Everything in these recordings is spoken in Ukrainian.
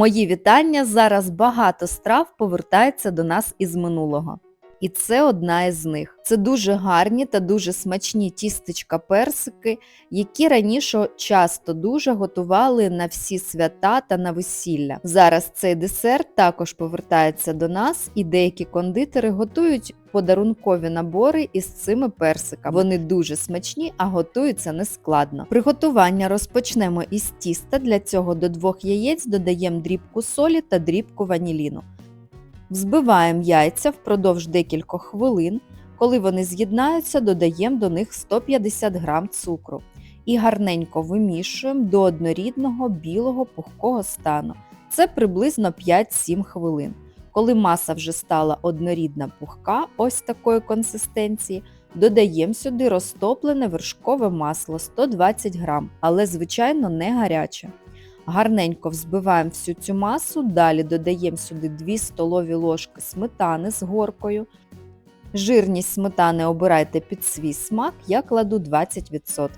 Мої вітання! Зараз багато страв повертається до нас із минулого. І це одна із них. Це дуже гарні та дуже смачні тістечка персики, які раніше часто дуже готували на всі свята та на весілля. Зараз цей десерт також повертається до нас, і деякі кондитери готують подарункові набори із цими персиками. Вони дуже смачні, а готуються нескладно. Приготування розпочнемо із тіста. Для цього до двох яєць додаємо дрібку солі та дрібку ваніліну. Взбиваємо яйця впродовж декількох хвилин. Коли вони з'єднаються, додаємо до них 150 г цукру і гарненько вимішуємо до однорідного білого пухкого стану. Це приблизно 5-7 хвилин. Коли маса вже стала однорідна пухка, ось такої консистенції, додаємо сюди розтоплене вершкове масло 120 г, але, звичайно, не гаряче. Гарненько взбиваємо всю цю масу, далі додаємо сюди 2 столові ложки сметани з горкою. Жирність сметани обирайте під свій смак, я кладу 20%.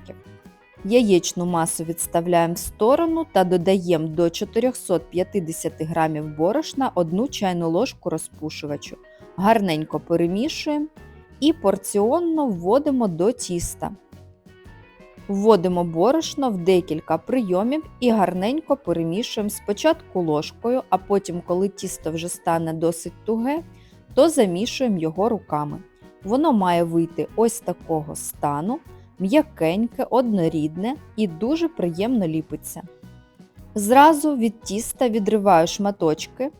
Яєчну масу відставляємо в сторону та додаємо до 450 г борошна 1 чайну ложку розпушувачу. Гарненько перемішуємо і порціонно вводимо до тіста. Вводимо борошно в декілька прийомів і гарненько перемішуємо спочатку ложкою, а потім, коли тісто вже стане досить туге, то замішуємо його руками. Воно має вийти ось такого стану, м'якеньке, однорідне і дуже приємно ліпиться. Зразу від тіста відриваю шматочки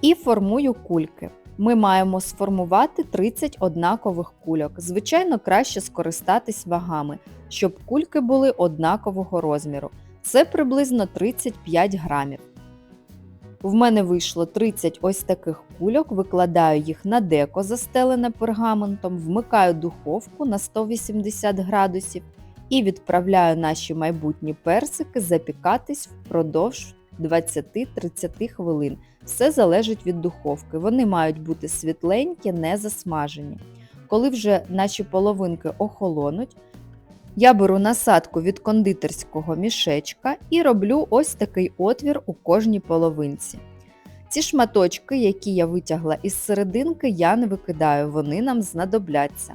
і формую кульки. Ми маємо сформувати 30 однакових кульок. Звичайно, краще скористатись вагами, щоб кульки були однакового розміру. Це приблизно 35 грамів. В мене вийшло 30 ось таких кульок, викладаю їх на деко, застелене пергаментом, вмикаю духовку на 180 градусів і відправляю наші майбутні персики запікатись впродовж 20-30 хвилин. Все залежить від духовки. Вони мають бути світленькі, не засмажені. Коли вже наші половинки охолонуть, я беру насадку від кондитерського мішечка і роблю ось такий отвір у кожній половинці. Ці шматочки, які я витягла із серединки, я не викидаю, вони нам знадобляться.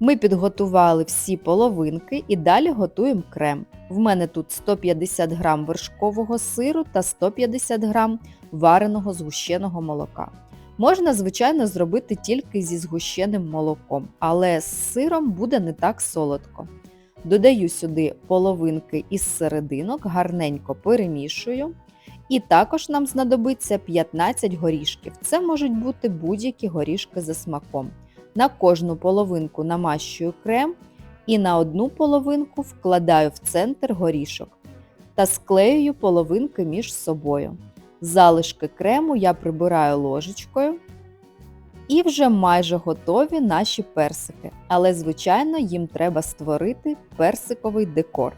Ми підготували всі половинки і далі готуємо крем. В мене тут 150 г вершкового сиру та 150 г вареного згущеного молока. Можна, звичайно, зробити тільки зі згущеним молоком, але з сиром буде не так солодко. Додаю сюди половинки із серединок, гарненько перемішую. І також нам знадобиться 15 горішків. Це можуть бути будь-які горішки за смаком. На кожну половинку намащую крем і на одну половинку вкладаю в центр горішок та склеюю половинки між собою. Залишки крему я прибираю ложечкою. І вже майже готові наші персики, але, звичайно, їм треба створити персиковий декор.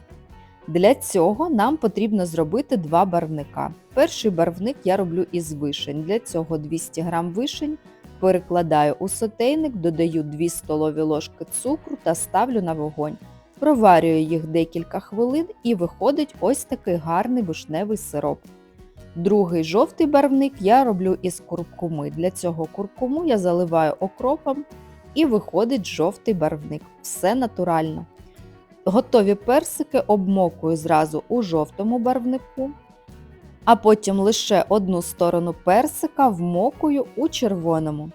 Для цього нам потрібно зробити два барвника. Перший барвник я роблю із вишень. Для цього 200 г вишень перекладаю у сотейник, додаю 2 столові ложки цукру та ставлю на вогонь. Проварюю їх декілька хвилин і виходить ось такий гарний вишневий сироп. Другий жовтий барвник я роблю із куркуми. Для цього куркуму я заливаю окропом і виходить жовтий барвник. Все натурально. Готові персики обмокую зразу у жовтому барвнику, а потім лише одну сторону персика вмокую у червоному.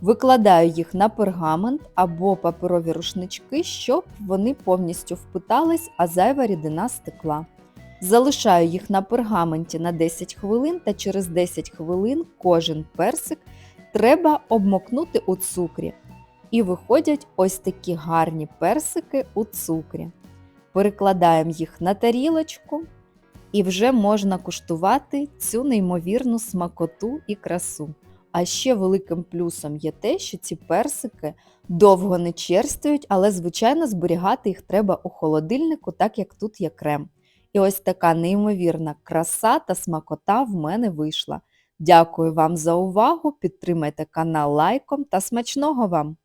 Викладаю їх на пергамент або паперові рушнички, щоб вони повністю впитались, а зайва рідина стекла. Залишаю їх на пергаменті на 10 хвилин та через 10 хвилин кожен персик треба обмокнути у цукрі. І виходять ось такі гарні персики у цукрі. Перекладаємо їх на тарілочку і вже можна куштувати цю неймовірну смакоту і красу. А ще великим плюсом є те, що ці персики довго не черствують, але, звичайно, зберігати їх треба у холодильнику, так як тут є крем. І ось така неймовірна краса та смакота в мене вийшла. Дякую вам за увагу! Підтримайте канал лайком та смачного вам!